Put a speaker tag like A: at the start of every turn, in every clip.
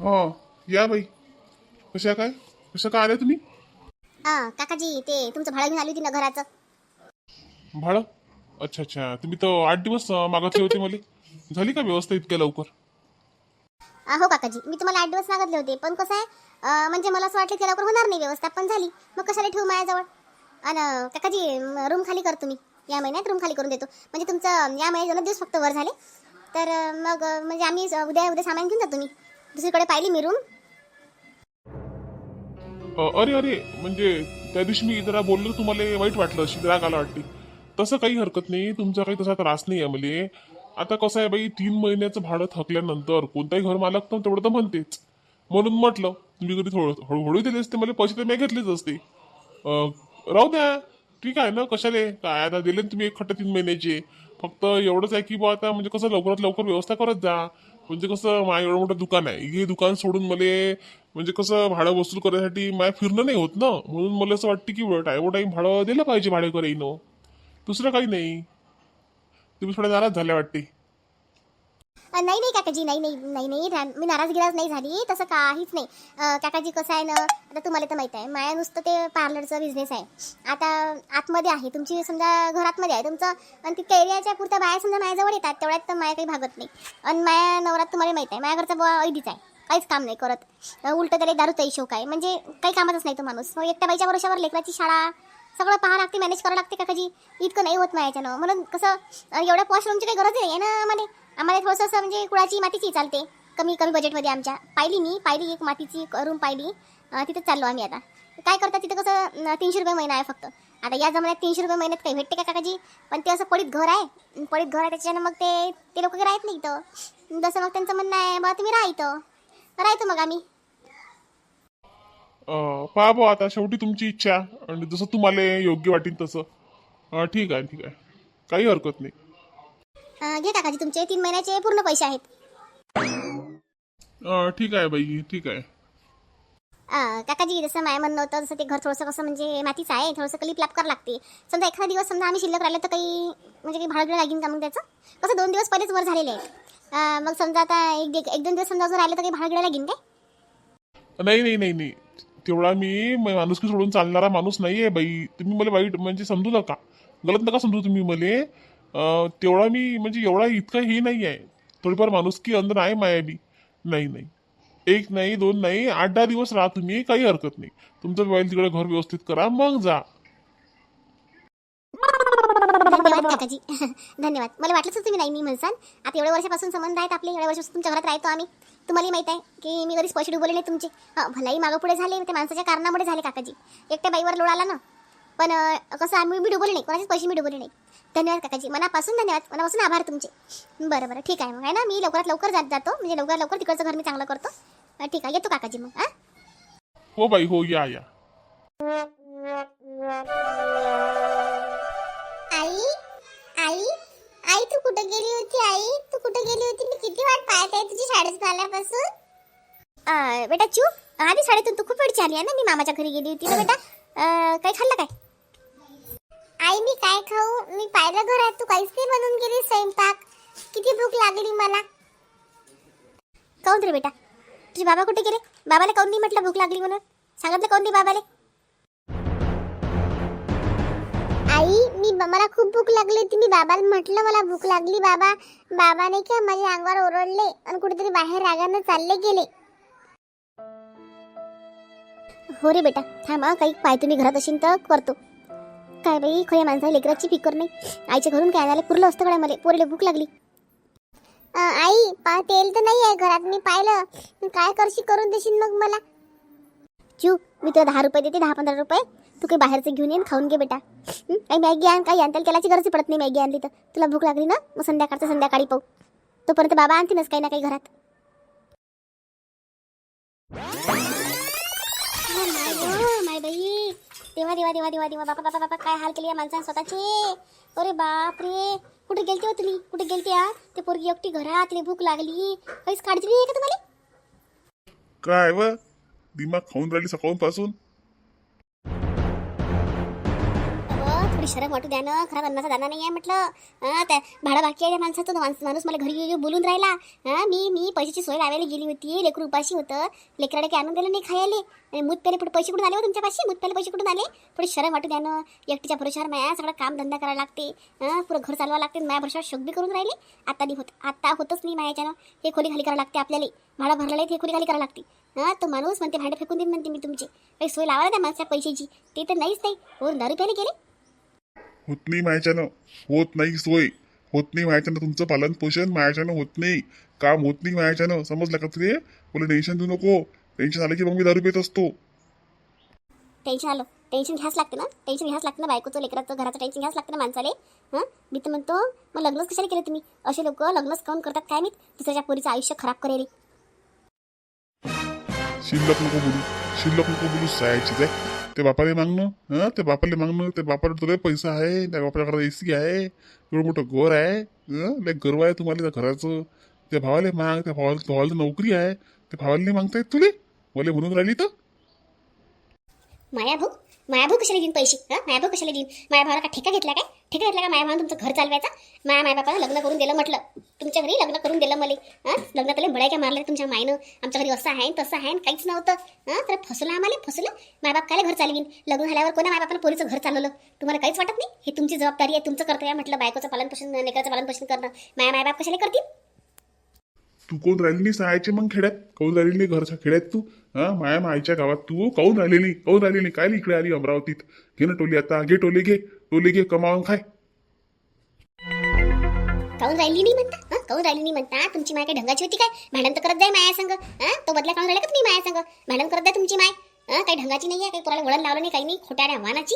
A: हो या बाई. कशा काय? कशा काय आल्या तुम्ही?
B: हा काकाजी ते तुमचं भाडं घेऊन आली होती ना घराचं.
A: भाडं? अच्छा अच्छा. तुम्ही तर आठ दिवस अं, मागितले होते मला. झाली का व्यवस्था इतक्या लवकर?
B: आ, हो काकाजी. मी तुम्हाला आठ दिवस मागितले होते. पण कसं आहे अं, म्हणजे मला असं वाटलं की लवकर होणार नाही व्यवस्था पण झाली. मग कशाला ठेवू माझ्याजवळ? आणि काकाजी रूम खाली करतो मी या महिन्यात रूम खाली करून देतो. म्हणजे तुमचं या महिन्यात दोन दिवस फक्त वर झाले. तर अं, मग अं, म्हणजे आम्ही उद्या उद्या सामान घेऊन जातो मी दुसरीकडे पाहिली मी रूम
A: अरे अरे म्हणजे त्या दिवशी मी जरा बोललो तुम्हाला वाईट वाटलं अशी राग आला वाटते. तसं काही हरकत नाही तुमचा काही तसा त्रास नाही आहे मला. आता कसं आहे बाई तीन महिन्याचं भाडं थकल्यानंतर कोणताही घर मालक तर तेवढं तर म्हणतेच. म्हणून म्हटलं तुम्ही कधी थोडं हळूहळू दिले असते मला पैसे तर मी घेतलेच असते. राहू द्या ठीक आहे ना कशाले? काय आता दिले तुम्ही एक खट्ट तीन महिन्याचे. फक्त एवढंच आहे की बुवा आता म्हणजे कसं लवकरात लवकर व्यवस्था करत जा. म्हणजे कसं माझं एवढं मोठं दुकान आहे. हे दुकान सोडून मला म्हणजे कसं भाडं वसूल करण्यासाठी माझ्या फिरणं नाही होत ना. म्हणून मला असं वाटतं की टाईम टाईम भाडं दिलं पाहिजे भाडेकरीनं दुसरं काही नाही. तुम्ही थोड्या नाराज झाल्या वाटते.
B: नाही नाही काकाजी नाही नाही नाही नाही रा- मी नाराज गिराज नाही झाली तसं काहीच नाही. काकाजी कसं आहे ना आता तुम्हाला तर माहीत आहे माया नुसतं ते पार्लरचा बिझनेस आहे. आता आतमध्ये आहे तुमची समजा घरातमध्ये आहे तुमचं आणि तितक्या एरियाच्या पुरत्या बाया समजा माझ्याजवळ येतात तेवढ्यात तर माया काही भागत नाही. आणि माया नवरात तुम्हाला माहीत आहे माझ्याकडचा बुवा ऐदीच आहे काहीच काम नाही करत. अ, उलटं त्याला दारूचा शौक आहे म्हणजे काही कामातच नाही तो माणूस. मग एकट्या बाईच्या वर्षावर लेकराची शाळा सगळं पाहा लागते मॅनेज करावं लागते काकाजी. इतकं नाही होत माझ्याच्यानं म्हणून कसं अ, एवढ्या पॉश रूमची काही गरज नाही आहे ना आम्हाला. आम्हाला थोडंसं असं म्हणजे कुळाची मातीची चालते. कमी कमी बजेटमध्ये आमच्या. पाहिली मी पाहिली एक मातीची रूम पाहिली. तिथं तिथेच चाललो आम्ही आता. काय करतात तिथं कसं तीनशे रुपये महिना आहे फक्त. आता या जमान्यात तीनशे रुपये महिन्यात काही भेटते का काकाजी? पण ते असं पडीत घर आहे. पडीत घर आहे त्याच्यानं मग ते ते लोक राहत नाही इथं. जसं मग त्यांचं म्हणणं आहे बा तुम्ही राहा इथं. राहतो मग आम्ही.
A: पहा भाऊ आता शेवटी तुमची इच्छा. आणि जसं तुम्हाला योग्य वाटेल तसं. ठीक आहे ठीक आहे. काही हरकत नाही.
B: घे काकाजी तुमचे तीन महिन्याचे पूर्ण पैसे आहेत.
A: अं, ठीक आहे बाई ठीक आहे.
B: अं, काकाजी जसं माय म्हणणं होतं जसं ते घर थोडंसं कसं म्हणजे मातीचं आहे थोडंसं कलिप लाप करावं लागते. समजा एखादा दिवस समजा आम्ही शिल्लक राहिलं तर काही म्हणजे काही भाडं लागेल का मग त्याचं? कसं दोन दिवस पहिलेच वर झालेले आहेत. अं, मग समजा आता एक दि- एक दोन दिवस समजा अजून राहिलं तर काही भाडं लागेल काय?
A: नाही नाही नाही नाही. तेवढा मी म- माणुसकी सोडून चालणारा माणूस नाही आहे बाई. तुम्ही मला वाईट म्हणजे समजू नका. गलत नका समजू तुम्ही मले. तेवढा मी म्हणजे एवढा इतका हे नाही आहे थोडीफार माणुसकी अंदर आहे माया बी नाही नाही. एक नाही दोन नाही आठ दहा दिवस राहा तुम्ही काही हरकत नाही. तुमचं मोबाईल तिकडे घर व्यवस्थित करा मग जा.
B: धन्यवाद काकाजी धन्यवाद. मला वाटलंच तुम्ही नाही मी म्हणसान. आता एवढ्या वर्षापासून संबंध आहेत आपले एवढ्या वर्षापासून तुमच्या घरात राहतो आम्ही. तुम्हालाही माहीत आहे की मी कधीच पैसे डुबवले नाही तुमचे. हं, भलाई मागं पुढे झाले ते माणसाच्या कारणामुळे झाले काकाजी. एकट्या बाईवर लोळ आला ना. पण कसं आम्ही मी डुबवले नाही. कोणाचेच पैसे मी डुबवले नाही. धन्यवाद काकाजी. मनापासून धन्यवाद. मनापासून आभार तुमचे. बरं बरं. ठीक आहे मग. आहे ना? मी लवकरात लवकर जात जातो. म्हणजे लवकरात लवकर तिकडचं घर मी चांगलं करतो. ठीक आहे. येतो काकाजी मग. हां
A: हो बाई हो. या या.
B: आई आई आई तू कुठे गेली होती आई? तू कुठे गेली होती? मी किती वाट पाहत आहे तुझी शाळेत आल्यापासून अं, बेटा चू. आधी शाळेतून तू खूप वेळची आली आहे ना? मी मामाच्या घरी गेली होती ना बेटा? काय खाल्लं काय? आई मी काय खाऊ? मी पाहिलं घरात तू काहीच नाही बनवून गेली स्वयंपाक. किती भूक लागली मला. काऊन रे बेटा? तुझे बाबा कुठे गेले? बाबाला काऊन नाही म्हटलं भूक लागली म्हणून? सांगितलं काऊन नाही बाबाले? आई मी मला खूप भूक लागली होती. मी बाबाला म्हटलं मला भूक लागली बाबा. बाबा नाही का माझ्या अंगावर ओरडले आणि कुठेतरी बाहेर रागानं चालले गेले. हो रे बेटा थांब काही पाय तुम्ही घरात असेल तर करतो. काय बाई खऱ्या माणसा लेकराची फिकर नाही. आईच्या घरून काय झालं पुरलं असतं कडे मला. पोरीला भूक लागली. आई पा तेल तर नाही आहे घरात मी पाहिलं. काय करशी करून देशील मग मला? चू मी तुला दहा रुपये देते दहा पंधरा रुपये. तू काही बाहेरचं घेऊन येईन खाऊन घे बेटा. आई मॅगी आण काही आण त्याला तेलाची गरज पडत नाही मॅगी आणली तर. तुला भूक लागली ना? मग संध्याकाळचं संध्याकाळी पाहू. तोपर्यंत बाबा आणतीनच काही ना काही घरात. देवा देवा देवा देवा देवा बापा बापा बापा काय हाल केली या माणसाने स्वतःचे? अरे बाप रे कुठे गेलते हो तुम्ही? कुठे गेलते आ ते पोरगी एकटी घरात तिला भूक लागली. काहीच काळजी नाही आहे का तुम्हाला?
A: काय व? दिमाग खाऊन राहिली सकाळपासून?
B: शरम वाटू द्या ना खरा अन्नाचा दाना नाही आहे म्हटलं त्या भाडं बाकी आहे माणसाचं माणूस माणूस मला घरी येऊ बोलून राहिला. मी मी पैशाची सोय लावायला गेली होती. लेकरू उपाशी होतं. लेकराला काही आणून दिलं नाही खायला. आणि मूत पेले पुढे पैसे कुठून आले हो तुमच्यापाशी? मूत पेले पैसे कुठून आले? थोडी शरम वाटू द्या ना. एकटीच्या भरोशावर माया सगळं काम धंदा करायला लागते. हां पुरं घर चालवा लागते माया भरोशावर शोक करून राहिले. आता नाही होत. आता होतच नाही मायाच्यानं. हे खोली खाली करावं लागते आपल्याला. भाडं भरलेलं आहे हे खोली खाली करावं लागते. हां तो माणूस म्हणते भांडे फेकून देईन म्हणते मी तुमचे. काही सोय लावायला त्या माणसा पैशाची. ते तर नाहीच नाही. वरून दारू प्यायला गेले.
A: होत नाही मायाच्यानं होत नाही सोय. होत नाही मायाच्यानं तुमचं पालन पोषण मायाच्यानं होत नाही. काम होत नाही मायाच्यानं समजलं का तुझे मला टेन्शन देऊ नको. टेन्शन आलं की मग मी दारू पित असतो.
B: टेन्शन आलं. टेन्शन घ्यास लागते ना? टेन्शन घ्यास लागतं ना बायकोचं लेकराचं घराचं टेन्शन घ्यास लागतं ना माणसाले? हां? मी तर म्हणतो मग लग्नच कशाला केलं तुम्ही? असे लोक लग्नच काऊन करतात काय मी दुसऱ्याच्या पोरीचं आयुष्य खराब करेल
A: शिल्लक नको बोलू. शिल्लक नको बोलू सायाची जाय. ते बापाले मागणं हां? ते बापाले मागणं ते बापाला तुला पैसा आहे त्या बापाच्याकडे ए सी आहे एवढं मोठं घर आहे लय गर्व आहे तुम्हाला त्या घराचं. त्या भावाले माग त्या भावाला भावाला नोकरी आहे त्या भावाला नाही मागता येत तुले? मला म्हणून राहिली तर?
B: माया भाऊ कशाला देईन पैसे? हां? मायाभाऊ कशाला देईन? माया भावाला का ठेका घेतला काय? ठेका घेतला का माया भावानं तुमचं घर चालवायचा? माया मायबापाला लग्न करून दिलं म्हटलं. तुमच्या घरी लग्न करून दिलं मला. हां? लग्न त्याला बळायच्या मारल्या तुमच्या मायनं. आमच्या घरी असं आहे तसं आहे काहीच नव्हतं. हां? तर फसलं आम्हाला फसलं. मायबाप काय घर चालवीन? लग्न झाल्यावर कोणा मायबापानं पोरीचं घर चालवलं? तुम्हाला काहीच वाटत नाही? हे तुमची जबाबदारी आहे तुमचं कर्तव्य आहे म्हटलं बायकोचं पालनपोषण लेकराचं पालनपोषण करणं. माया मायबाप कशाला करतील?
A: तू कोण राहिली नाही सहायचे मग खेड्यात? काऊन राहिली नाही घरच्या खेड्यात तू? हा? माया मायच्या गावात तू? काऊन राहिली नाही? काऊन राहिली नाही? काय इकडे आली अमरावतीत? घे ना टोली आता. घे टोले घे. टोले घे. कमावून खाय.
B: काऊन राहिली नाही म्हणता? हं? काऊन राहिली नाही म्हणता? तुमची माय काय ढंगाची होती काय? भांडण तर करत जाय माया संग. हा? तो बदला काऊन राहिला का तुम्ही माया संग? भांडण करत जाय तुमची माय. हा? काही ढंगाची नाही आहे? काही कोणाला वळण लावलं नाही? काही नाही? खोट्या वाहनाची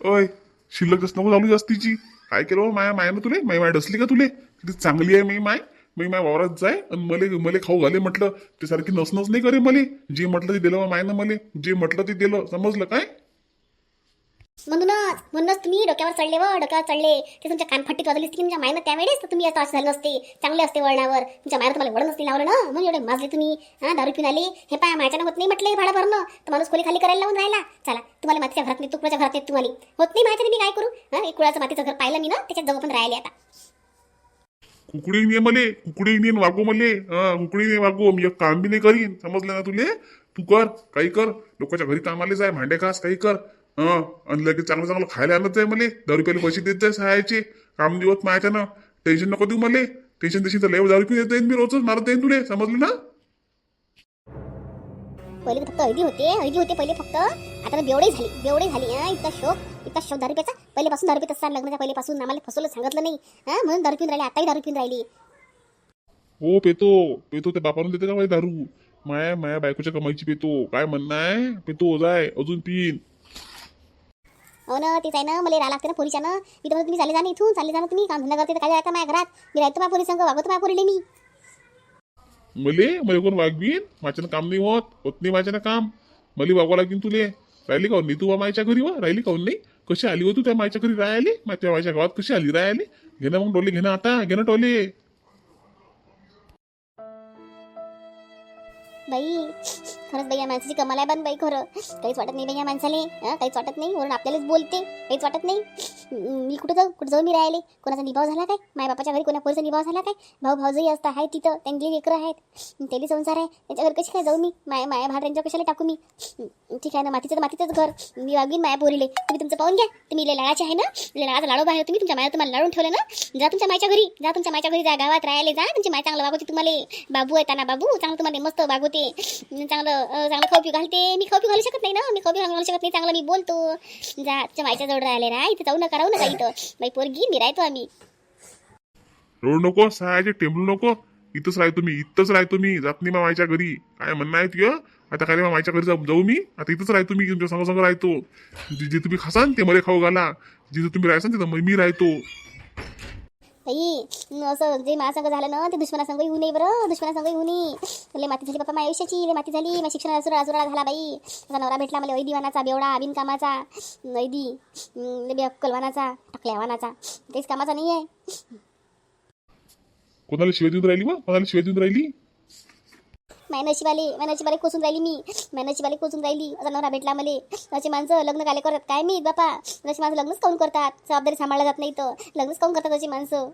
A: अय शिल्लक जास्त नको चालू जास्तीची. काय केलं हो माया? मायानं तुले? माय माय डसली का तुले? किती चांगली आहे मी माय. मी माझ्या वावरात जाय आणि मले मले खाऊ घाले म्हटलं ते सारखी नसनच नाही करे मले. जे म्हटलं ते दिलं मायनं मले. जे म्हटलं ते दिलं समजलं काय?
B: म्हणूनच म्हणूनच तुम्ही डोक्यावर चढले व डोक्यावर चढले. ते तुमच्या कानफट्टीत वाजली असती की तुमच्या मायनं त्यावेळेस तर तुम्ही असं असं झालं असते. चांगले असते वळणावर. तुमच्या मायनं तुम्हाला वळण असते लावलं ना? म्हणून एवढे माजले तुम्ही. हा दारू पिऊन आले. हे पाय माझ्यानं होत नाही म्हटलं हे भाडं भरणं. तर माणूस खोली खाली करायला लावून राहिला. चला तुम्हाला मातीच्या घरात नाही तुकड्याच्या घरात नाही तुम्हाला. होत नाही माहिती मी काय करू? हा एक कुळाचं मातीचं घर पाहिलं मी ना त्याच्यात जवळ पण राहिले आता.
A: कुकडी ने मले कुकडी ने वागो मले हा कुकडी नाही वागो. मी एक काम बी नाही करीन. समजलं ना तुले? तू कर काही कर. लोकांच्या घरी कामाला जाय भांडे खास काही कर. हा आणि लगेच चांगलं चांगलं खायला आणत जाय मले. दहा रुपयाला पैसे देत जाय सहायचे काम दिवस मायाच्या ना टेन्शन नको देऊ मले. टेन्शन देशील तर लय दारू पिऊन येत मी रोजच. मारत येईन तुले. समजलं ना?
B: पहिले फक्त हळदी होते हळदी होते पहिले फक्त. आता बेवडे झाली बेवडे झाली हा इतका शोक इतका शोक. दारू प्याचा पहिलेपासून दारू पित असतात लग्नाच्या पहिलेपासून आम्हाला फसवलं सांगितलं नाही. हा म्हणून दारू पिऊन राहिली आताही दारू पिऊन राहिली.
A: हो पेतो पेतो ते बापानं देते का माझी दारू? माया माया बायकोच्या कमाईची पेतो. काय म्हणणं आहे? पेतो जाय अजून पिन.
B: हो ना तेच आहे ना मला राहा लागते ना पोरीच्या ना मी तुम्ही चालले जा ना इथून चालले जा ना तुम्ही. काम धंदा करते काय राहता माझ्या घरात. मी राहतो माझ्या पोरी संग वागवतो माझ्या पोरीले मी.
A: मले मले कोण वागवीन? माझ्यानं काम नाही होत होत नाही माझ्यानं काम. मले वागवा लागीन तुले. राहिली काऊन नाही तू बा मायच्या घरी वा? राहिली काऊन नाही? कशी आली हो तू त्या मायच्या घरी? राहिली त्या माझ्या गावात कशी आली? राहिली घेणं मग टोली घे ना आता. घे ना टोले.
B: बाई. खरंच बाई या माणसाची कमाल आहे पण बाई खरं. काहीच वाटत नाही बाई या माणसाले. काहीच वाटत नाही. वरून आपल्यालाच बोलते. काहीच वाटत नाही. मी कुठं जाऊ? कुठं जाऊ मी राहिले कोणाचा निभाव झाला काय? माय बापाच्या घरी कोणा पोरीचा निभाव झाला काय? भाऊ भाऊजही असता आहे तिथं. त्यांची लेकरं आहेत. तेली संसार आहे. त्यांच्या घरी कशी काय जाऊ मी? माया माया भाड त्यांच्या कशाला टाकू मी? ठीक आहे ना मातीचं तर मातीचंच घर. मी वागवीन माया पोरीले. तुम्ही तुमचं पाहून घ्या. तुम्ही लय लाडाचे आहे ना? लाळाचा लाडू बाहेर. तुम्ही तुमच्या माया तुम्हाला लाडून ठेवलं ना? जा तुमच्या मायच्या घरी. जा तुमच्या मायच्या घरी जा. गावात राहायला. जा. तुमची माय चांगलं वागवते तुम्हाला. बाबू आहे ना बाबू. चांगलं तुम्हाला मस्त वागवते. चांगलं चांगलं खाऊ पिऊ घालते. मी खाऊ पिऊ घालू शकत नाही ना? मी खाऊ पिऊ घालू शकत नाही. चांगलं मी बोलतो. जा मायच्या जवळ राहिले ना. इथं जाऊ नका राहू नका इथं. बाई पोरगी मी राहतो आम्ही.
A: रोड नको सहायचे टेंबलू नको. इथंच राहतो मी इथंच राहतो मी. जात नाही मा घरी. काय म्हणणं आहे तुझं आता काय माझ्या घरी जाऊ मी? आता इथंच राहतो मी तुमच्या संग संग राहतो. जे तुम्ही खासान ते मला खाऊ घाला. जिथं तुम्ही राहसान तिथं मी राहतो.
B: ताई असं जे माझ्या संग झालं ना ते दुश्मना संग येऊ नये बरं दुश्मना संग येऊ नये. लय माती झाली पप्पा माझ्या आयुष्याची लय माती झाली. माझ्या शिक्षण अजुरा अजुरा झाला बाई. माझा नवरा भेटला मला ऐदिवानाचा बेवडा बिनकामाचा ऐदी अं, लय टकल्यावानाचा काहीच कामाचा नाही आहे
A: कोणाला शिवाय देऊन राहिली मग? कोणाला शिवाय देऊन राहिली?
B: माय नशिबाले माय नशिबाले कोसून राहिली मी. माय नशिबाले कोसून राहिली. असा नवरा भेटला मले. असे माणसं लग्न काले करत काय मी? बापा असे माणसं लग्नच काऊन करतात? जबाबदारी सांभाळल्या जात नाही तर लग्नच काऊन करतात अशी माणसं?